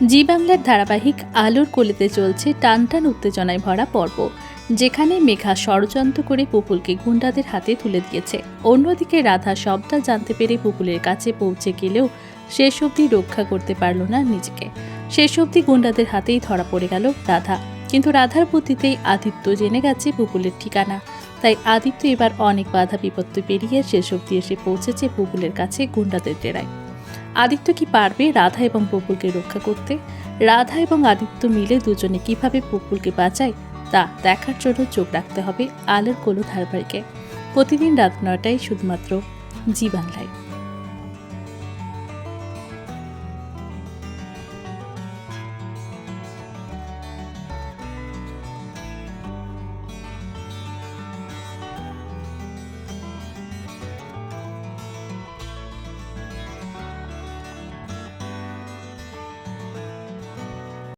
জি বাংলার ধারাবাহিক আলোর কোলেতে চলছে টানটান উত্তেজনায় ভরা পর্ব, যেখানে মেঘা ষড়যন্ত্র করে পুপুলকে গুন্ডাদের হাতে তুলে দিয়েছে। অন্যদিকে রাধা সবটা জানতে পেরে পুপুলের কাছে পৌঁছে গেলেও শেষ অবধি রক্ষা করতে পারল না নিজেকে। শেষ অবধি গুন্ডাদের হাতেই ধরা পড়ে গেল রাধা। কিন্তু রাধার বুদ্ধিতেই আদিত্য জেনে গেছে পুপুলের ঠিকানা। তাই আদিত্য এবার অনেক বাধা বিপত্তি পেরিয়ে শেষ অবধি এসে পৌঁছেছে পুপুলের কাছে গুন্ডাদের ডেরায়। আদিত্য কি পারবে রাধা এবং পুপুলকে রক্ষা করতে? রাধা এবং আদিত্য মিলে দুজনে কীভাবে পুপুলকে বাঁচায়? তা দেখার জন্য চোখ রাখতে হবে আলোর কোলো ধারাবাহিকে প্রতিদিন রাত নয়টায় শুধুমাত্র জি বাংলায়।